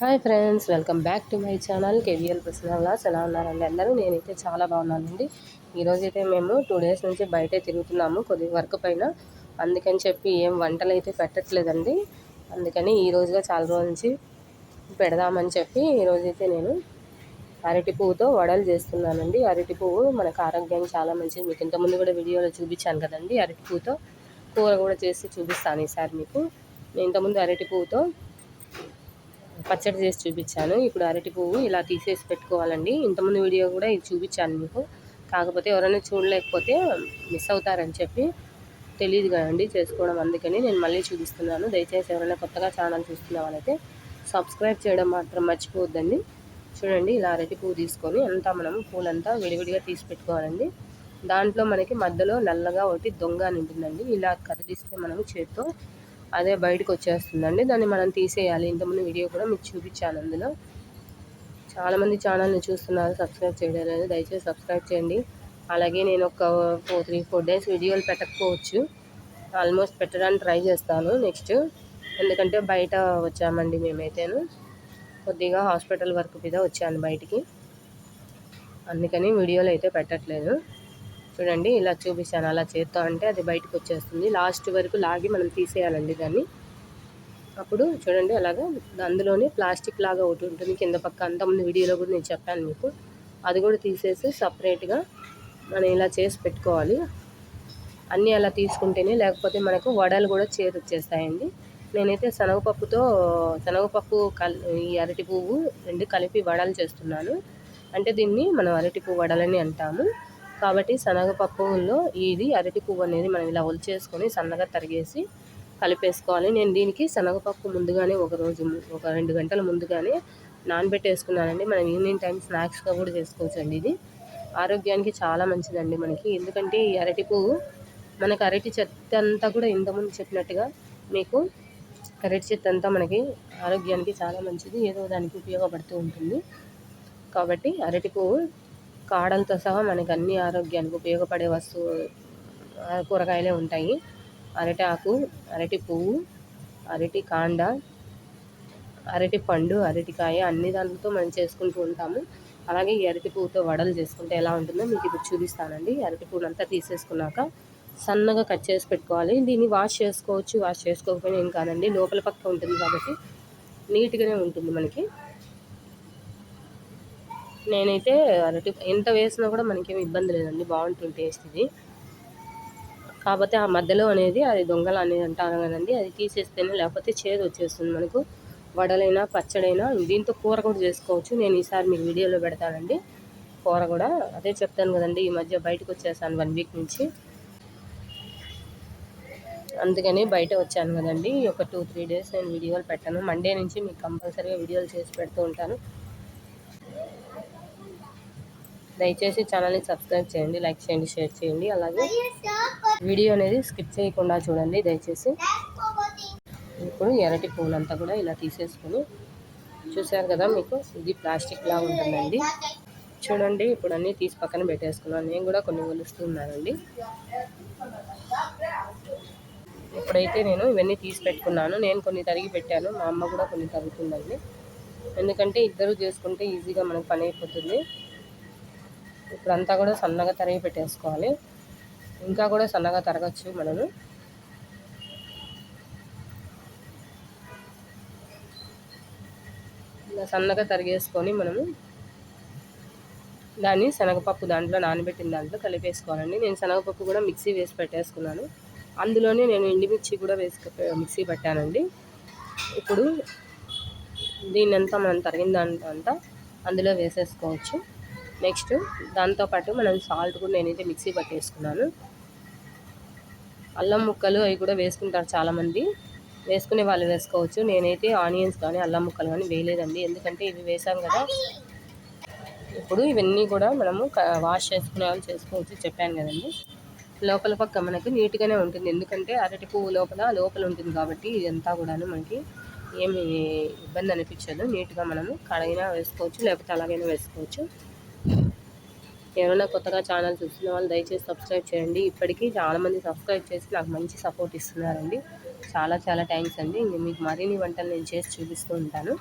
Hi friends welcome back to my channel KVL ప్రసన్నలాస్ ఎలా ఉన్నారండి అందరూ? నేనైతే చాలా బాగున్నానండి. ఈరోజు అయితే మేము టూ డేస్ నుంచి బయటే తిరుగుతున్నాము కొద్ది వర్క్ పైన. అందుకని చెప్పి ఏం వంటలు అయితే పెట్టట్లేదండి. అందుకని ఈరోజుగా చాలా రోజుల నుంచి పెడదామని చెప్పి ఈరోజైతే నేను అరటి పువ్వుతో వడలు చేస్తున్నానండి. అరటి పువ్వు మనకు ఆరోగ్యానికి చాలా మంచిది. మీకు ఇంతకుముందు కూడా వీడియోలో చూపించాను కదండి అరటి పువ్వుతో కూర కూడా చేసి చూపిస్తాను ఈసారి మీకు. నేను ఇంతకుముందు అరటి పువ్వుతో పచ్చడి చేసి చూపించాను. ఇప్పుడు అరటి పువ్వు ఇలా తీసేసి పెట్టుకోవాలండి. ఇంతకుముందు వీడియో కూడా ఇది చూపించాను మీకు. కాకపోతే ఎవరైనా చూడలేకపోతే మిస్ అవుతారని చెప్పి తెలియదు కదండి చేసుకోవడం అందుకని నేను మళ్ళీ చూపిస్తున్నాను. దయచేసి ఎవరైనా కొత్తగా ఛానల్ చూస్తున్న వాళ్ళైతే సబ్స్క్రైబ్ చేయడం మాత్రం మర్చిపోవద్దండి. చూడండి ఇలా అరటి పువ్వు తీసుకొని అంతా మనం పూలంతా విడివిడిగా తీసి పెట్టుకోవాలండి. దాంట్లో మనకి మధ్యలో నల్లగా ఒకటి దొంగ అని ఉంటుందండి. ఇలా కదిలిస్తే మనము చేత్తో అదే బయటకు వచ్చేస్తుందండి దాన్ని మనం తీసేయాలి. ఇంతకుముందు వీడియో కూడా మీకు చూపించాను అందులో. చాలామంది ఛానల్ని చూస్తున్నారు. సబ్స్క్రైబ్ చేయడం లేదు. దయచేసి సబ్స్క్రైబ్ చేయండి. అలాగే నేను ఒక ఫోర్ త్రీ ఫోర్ డేస్ వీడియోలు పెట్టకపోవచ్చు. ఆల్మోస్ట్ పెట్టడానికి ట్రై చేస్తాను నెక్స్ట్. ఎందుకంటే బయట వచ్చామండి మేమైతేను. కొద్దిగా హాస్పిటల్ వర్క్ మీద వచ్చాను బయటికి. అందుకని వీడియోలు అయితే పెట్టట్లేదు. చూడండి ఇలా చూపిస్తాను అలా చేత్తో అంటే అది బయటకు వచ్చేస్తుంది. లాస్ట్ వరకు లాగి మనం తీసేయాలండి దాన్ని. అప్పుడు చూడండి అలాగా అందులోనే ప్లాస్టిక్ లాగా ఒకటి ఉంటుంది కింద పక్క. అంతకుముందు వీడియోలో కూడా నేను చెప్పాను మీకు. అది కూడా తీసేసి సపరేట్గా మనం ఇలా చేసి పెట్టుకోవాలి. అన్నీ అలా తీసుకుంటేనే లేకపోతే మనకు వడలు కూడా చేతి వచ్చేస్తాయండి నేనైతే శనగపప్పుతో శనగపప్పు కల్ ఈ అరటి పువ్వు రెండు కలిపి వడలు చేస్తున్నాను. అంటే దీన్ని మనం అరటి పువ్వు వడలని అంటాము. కాబట్టి శనగపప్పులో ఇది అరటి పువ్వు అనేది మనం ఇలా ఒలిచేసుకొని సన్నగా తరిగేసి కలిపేసుకోవాలి. నేను దీనికి శనగపప్పు ముందుగానే ఒక రోజు ఒక రెండు గంటల ముందుగానే నానబెట్టేసుకున్నానండి. మనం ఈవినింగ్ టైం స్నాక్స్గా కూడా చేసుకోవచ్చండి ఇది. ఆరోగ్యానికి చాలా మంచిదండి మనకి. ఎందుకంటే ఈ అరటి పువ్వు మనకు అరటి చెత్త అంతా కూడా ఇంతకుముందు చెప్పినట్టుగా మీకు అరటి చెత్త అంతా మనకి ఆరోగ్యానికి చాలా మంచిది. ఏదో దానికి ఉపయోగపడుతూ ఉంటుంది. కాబట్టి అరటి పువ్వు కాడలతో సహా మనకి అన్ని ఆరోగ్యానికి ఉపయోగపడే వస్తువు కూరగాయలే ఉంటాయి. అరటి ఆకు అరటి పువ్వు అరటి కాండ అరటి పండు అరటికాయ అన్ని దాంతో మనం చేసుకుంటూ ఉంటాము. అలాగే ఈ అరటి పువ్వుతో వడలు చేసుకుంటే ఎలా ఉంటుందో మీకు ఇప్పుడు చూపిస్తానండి. అరటి పువ్వునంతా తీసేసుకున్నాక సన్నగా కట్ చేసి పెట్టుకోవాలి. దీన్ని వాష్ చేసుకోవచ్చు వాష్ చేసుకోకపోయినా ఏం కాదండి. లోపల పక్క ఉంటుంది కాబట్టి నీట్గానే ఉంటుంది మనకి. నేనైతే అరటి ఎంత వేసినా కూడా మనకేమి ఇబ్బంది లేదండి. బాగుంటుంది టేస్ట్ ఇది. కాకపోతే ఆ మధ్యలో అనేది అది దొంగలు అనేది అంటారు కదండి. అది తీసేస్తేనే లేకపోతే చేదు వచ్చేస్తుంది మనకు. వడలైనా పచ్చడైనా దీంతో కూర కూడా చేసుకోవచ్చు. నేను ఈసారి మీకు వీడియోలో పెడతానండి. కూర కూడా అదే చెప్తాను కదండి. ఈ మధ్య బయటకు వచ్చేసాను వన్ వీక్ నుంచి. అందుకని బయట వచ్చాను కదండి. ఒక టూ త్రీ డేస్ నేను వీడియోలు పెట్టాను. మండే నుంచి మీకు కంపల్సరీగా వీడియోలు చేసి పెడుతూ ఉంటాను. దయచేసి ఛానల్ని సబ్స్క్రైబ్ చేయండి లైక్ చేయండి షేర్ చేయండి. అలాగే వీడియో అనేది స్కిప్ చేయకుండా చూడండి దయచేసి. ఇప్పుడు ఎరటి పూలంతా కూడా ఇలా తీసేసుకొని చూసారు కదా మీకు? ఇది ప్లాస్టిక్ లాగా ఉంటుందండి. చూడండి ఇప్పుడు అన్నీ తీసి పక్కన పెట్టేసుకున్నాను. నేను కూడా కొన్ని ఉన్నానండి. ఇప్పుడైతే నేను ఇవన్నీ తీసి పెట్టుకున్నాను. నేను కొన్ని తరిగి పెట్టాను. మా అమ్మ కూడా కొన్ని తరుగుతుందండి. ఎందుకంటే ఇద్దరు చేసుకుంటే ఈజీగా మనకు పని అయిపోతుంది. ఇప్పుడంతా కూడా సన్నగా తరిగి పెట్టేసుకోవాలి. ఇంకా కూడా సన్నగా తరగచ్చు మనము. ఇలా సన్నగా తరిగేసుకొని మనము దాన్ని శనగపప్పు దాంట్లో నానబెట్టిన దాంట్లో కలిపేసుకోవాలండి. నేను శనగపప్పు కూడా మిక్సీ వేసి పెట్టేసుకున్నాను. అందులోనే నేను ఎండిమిర్చి కూడా వేసి మిక్సీ పెట్టానండి. ఇప్పుడు దీన్నంతా మనం తరిగిన దాంట్లో అంతా అందులో వేసేసుకోవచ్చు. నెక్స్ట్ దాంతోపాటు మనం సాల్ట్ కూడా నేనైతే మిక్సీ పట్టేసుకున్నాను. అల్లం ముక్కలు అవి కూడా వేసుకుంటారు చాలామంది. వేసుకునే వాళ్ళు వేసుకోవచ్చు. నేనైతే ఆనియన్స్ కానీ అల్లం ముక్కలు కానీ వేయలేదండి. ఎందుకంటే ఇవి వేసాం కదా. ఇప్పుడు ఇవన్నీ కూడా మనము వాష్ చేసుకునే వాళ్ళు చేసుకోవచ్చు చెప్పాను కదండి. లోపల పక్క మనకు నీట్గానే ఉంటుంది. ఎందుకంటే అరటి పువ్వు లోపల లోపల ఉంటుంది కాబట్టి ఇదంతా కూడాను మనకి ఏమి ఇబ్బంది అనిపించదు. నీట్గా మనము కడైనా వేసుకోవచ్చు లేకపోతే అలాగైనా వేసుకోవచ్చు. ఎవరైనా కొత్తగా ఛానల్ చూస్తున్న వాళ్ళు దయచేసి సబ్స్క్రైబ్ చేయండి. ఇప్పటికీ చాలామంది సబ్స్క్రైబ్ చేసి నాకు మంచి సపోర్ట్ ఇస్తున్నారండి. చాలా చాలా థ్యాంక్స్ అండి. మీకు మరిన్ని వంటలు నేను చేసి చూపిస్తూ ఉంటాను.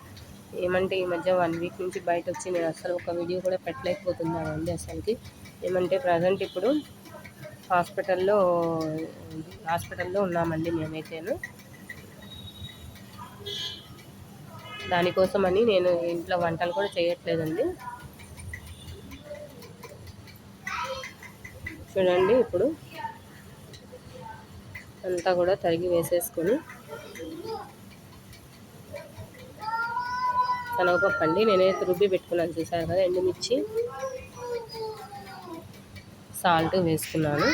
ఏమంటే ఈ మధ్య వన్ వీక్ నుంచి బయట వచ్చి నేను అసలు ఒక వీడియో కూడా పెట్టలేకపోతున్నాను అండి అసలుకి. ఏమంటే ప్రజెంట్ ఇప్పుడు హాస్పిటల్లో హాస్పిటల్లో ఉన్నామండి మేమైతేను. దానికోసమని నేను ఇంట్లో వంటలు కూడా చేయట్లేదండి. చూడండి ఇప్పుడు అంతా కూడా తరిగి వేసేసుకొని శనగపప్పు అండి. నేనైతే రుబ్బి పెట్టుకున్నాను చూసారు కదా ఎండుమిర్చి సాల్ట్ వేసుకున్నాను.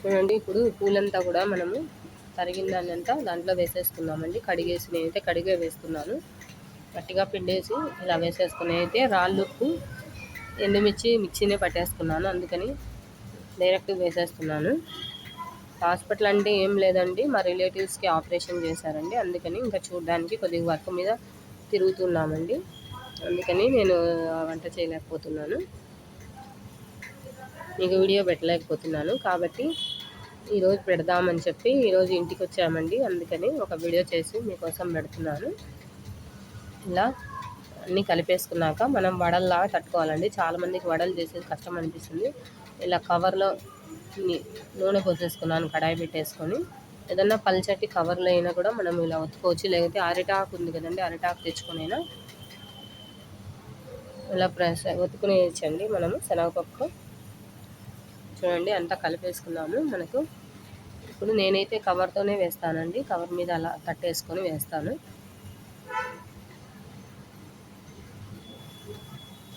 చూడండి ఇప్పుడు పూలంతా కూడా మనము తరిగిన దాన్ని అంతా దాంట్లో వేసేసుకున్నామండి కడిగేసి నేనైతే కడిగే వేస్తున్నాను. గట్టిగా పిండేసి ఇలా వేసేసుకుని అయితే రాళ్ళు ఉప్పు ఎండుమిర్చి మిక్సీనే పట్టేసుకున్నాను. అందుకని డైరెక్ట్ వేసేస్తున్నాను. హాస్పిటల్ అంటే ఏం లేదండి. మా రిలేటివ్స్కి ఆపరేషన్ చేశారండి. అందుకని ఇంకా చూడడానికి కొద్దిగా వర్క్ మీద తిరుగుతున్నామండి. అందుకని నేను వంట చేయలేకపోతున్నాను. మీకు వీడియో పెట్టలేకపోతున్నాను. కాబట్టి ఈరోజు పెడదామని చెప్పి ఈరోజు ఇంటికి వచ్చామండి. అందుకని ఒక వీడియో చేసి మీకోసం పెడుతున్నాను. ఇలా అన్నీ కలిపేసుకున్నాక మనం వడల్లాగా తట్టుకోవాలండి చాలామందికి వడలు చేసేది కష్టం అనిపిస్తుంది. ఇలా కవర్లో నూనె పోసేసుకున్నాను కడాయి పెట్టేసుకొని. ఏదన్నా పల్చటి కవర్లో అయినా కూడా మనం ఇలా ఒత్తుకోవచ్చు. లేకపోతే అరిటాకు ఉంది కదండి అరిటాకు తెచ్చుకొనైనా. ఇలా ప్రెస్ ఒత్తుకునేయచ్చండి మనము శనగపప్పు. చూడండి అంతా కలిపేసుకున్నాము మనకు. ఇప్పుడు నేనైతే కవర్తోనే వేస్తానండి. కవర్ మీద అలా తట్టేసుకొని వేస్తాను.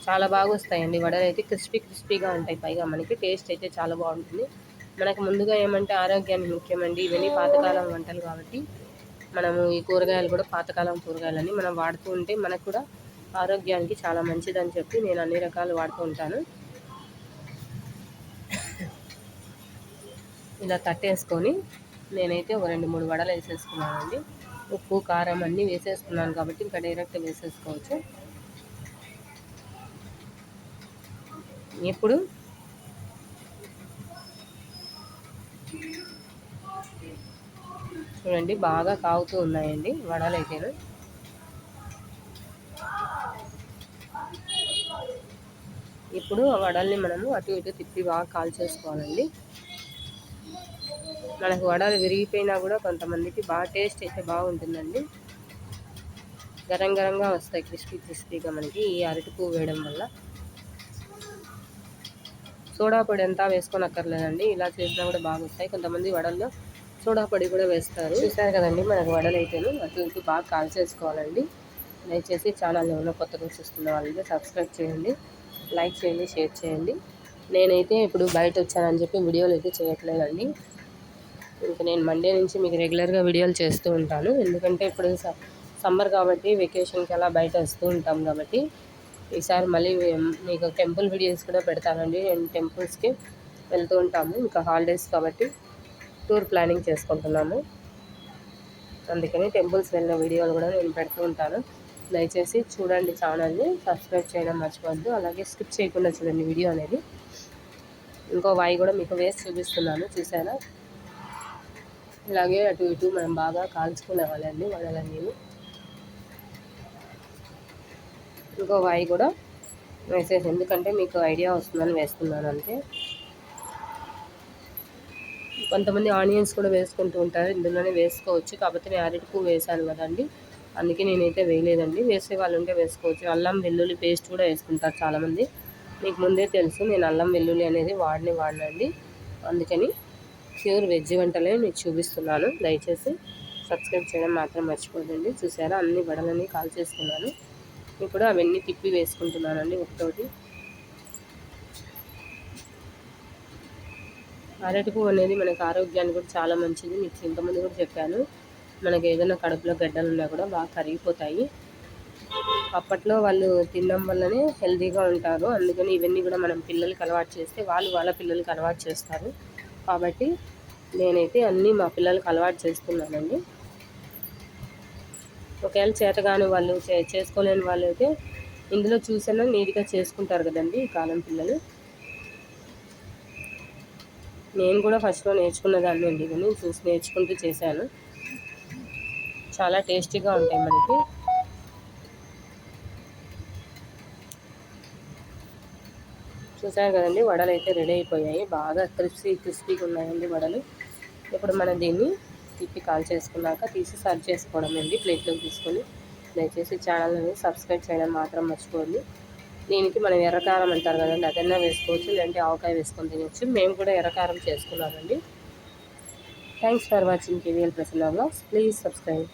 చాలా బాగా వస్తాయండి వడలు అయితే క్రిస్పీ క్రిస్పీగా ఉంటాయి. పైగా మనకి టేస్ట్ అయితే చాలా బాగుంటుంది. మనకు ముందుగా ఏమంటే ఆరోగ్యానికి ముఖ్యమండి. ఇవన్నీ పాతకాలం వంటలు కాబట్టి మనము ఈ కూరగాయలు కూడా పాతకాలం కూరగాయలని మనం వాడుతూ ఉంటే మనకు కూడా ఆరోగ్యానికి చాలా మంచిదని చెప్పి నేను అన్ని రకాలు వాడుతూ ఉంటాను. ఇలా తట్టేసుకొని నేనైతే ఒక రెండు మూడు వడలు వేసేసుకున్నానండి. ఉప్పు కారం అన్నీ వేసేసుకున్నాను కాబట్టి ఇంకా డైరెక్ట్ వేసేసుకోవచ్చు. ఇప్పుడు చూడండి బాగా కాగుతూ ఉన్నాయండి వడలు అయితేను ఇప్పుడు ఆ వడల్ని మనము అటు ఇటు తిప్పి బాగా కాల్చేసుకోవాలండి. మనకు వడలు విరిగిపోయినా కూడా కొంతమందికి బాగా టేస్ట్ అయితే బాగుంటుందండి. గరం గరంగా వస్తాయి క్రిస్పీ క్రిస్పీగా మనకి ఈ అరటి పువ్వు వేయడం వల్ల. సోడా పొడి అంతా వేసుకోనక్కర్లేదండి. ఇలా చేసినా కూడా బాగా వస్తాయి కొంతమంది వడల్లో సోడా పొడి కూడా వేస్తారు. చూసారు కదండి మనకు వడలు అయితేను అటు బాగా కాల్చేసుకోవాలండి. దయచేసి ఛానల్ ఏమైనా కొత్తగా చూస్తున్న వాళ్ళకి సబ్స్క్రైబ్ చేయండి. లైక్ చేయండి షేర్ చేయండి. నేనైతే ఇప్పుడు బయట వచ్చానని చెప్పి వీడియోలు అయితే చేయట్లేదండి. ఇంకా నేను మండే నుంచి మీకు రెగ్యులర్గా వీడియోలు చేస్తూ ఉంటాను. ఎందుకంటే ఇప్పుడు సమ్మర్ కాబట్టి వెకేషన్కి అలా బయట వస్తూ ఉంటాం కాబట్టి ఈసారి మళ్ళీ మీకు టెంపుల్ వీడియోస్ కూడా పెడతానండి. నేను టెంపుల్స్కి వెళ్తూ ఉంటాము. ఇంకా హాలిడేస్ కాబట్టి టూర్ ప్లానింగ్ చేసుకుంటున్నాము. అందుకని టెంపుల్స్ వెళ్ళిన వీడియోలు కూడా నేను పెడుతూ ఉంటాను. దయచేసి చూడండి ఛానల్ని సబ్స్క్రైబ్ చేయడం మర్చిపోవద్దు. అలాగే స్కిప్ చేయకుండా చూడండి వీడియో అనేది. ఇంకో వాయి కూడా మీకు వేసి చూపిస్తున్నాను. చూసారా? ఇలాగే అటు ఇటు మనం బాగా కాల్చుకునే వాళ్ళండి వడలన్నీ ఇంకో వాయి కూడా వేసేసి ఎందుకంటే మీకు ఐడియా వస్తుందని వేస్తున్నాను అంతే. కొంతమంది ఆనియన్స్ కూడా వేసుకుంటూ ఉంటారు ఇందులోనే వేసుకోవచ్చు. కాకపోతే నేను అరటికు వేసాను కదండి అందుకే నేనైతే వేయలేదండి. వేసే వాళ్ళు ఉంటే వేసుకోవచ్చు. అల్లం వెల్లుల్లి పేస్ట్ కూడా వేసుకుంటారు చాలామంది. మీకు ముందే తెలుసు నేను అల్లం వెల్లుల్లి అనేది వాడిని వాడినండి. అందుకని ప్యూర్ వెజ్ వంటలే మీకు చూపిస్తున్నాను. దయచేసి సబ్స్క్రైబ్ చేయడం మాత్రం మర్చిపోదండి చూసారా? అన్ని వడలన్నీ కాల్ చేసుకున్నాను ఇప్పుడు అవన్నీ తిప్పి వేసుకుంటున్నానండి ఒకటోటి. అరటి పువ్వు అనేది మనకు ఆరోగ్యానికి కూడా చాలా మంచిది. మీకు ఇంతకుముందు కూడా చెప్పాను. మనకి ఏదైనా కడుపులో గడ్డలు ఉన్నా కూడా బాగా కరిగిపోతాయి. అప్పట్లో వాళ్ళు తినడం వల్లనే హెల్తీగా ఉంటారు. అందుకని ఇవన్నీ కూడా మనం పిల్లలకి అలవాటు చేస్తే వాళ్ళు వాళ్ళ పిల్లలకి అలవాటు చేస్తారు. కాబట్టి నేనైతే అన్నీ మా పిల్లలకి అలవాటు చేస్తున్నానండి. ఒకవేళ చేతగాని వాళ్ళు చేసుకోలేని వాళ్ళు అయితే ఇందులో చూసినా నీట్గా చేసుకుంటారు కదండి ఈ కాలం పిల్లలు. నేను కూడా ఫస్ట్లో నేర్చుకున్న దాన్ని అండి కానీ చూసి నేర్చుకుంటూ చేశాను. చాలా టేస్టీగా ఉంటాయి మనకి. చూసారు కదండి వడలు అయితే రెడీ అయిపోయాయి. బాగా క్రిస్పీ క్రిస్పీగా ఉన్నాయండి వడలు. ఇప్పుడు మనం దీన్ని తిప్పి కాల్ చేసుకున్నాక తీసి సర్వ్ చేసుకోవడం అండి. ప్లేట్లోకి తీసుకొని దయచేసి ఛానల్ని సబ్స్క్రైబ్ చేయడం మాత్రం మర్చిపోండి దీనికి మనం ఎర్రకారం అంటారు కదండి అదన్నా వేసుకోవచ్చు లేదంటే ఆవకాయ వేసుకొని తినవచ్చు మేము కూడా ఎర్రకారం చేసుకున్నామండి. Thanks for watching KVL Prasanna please subscribe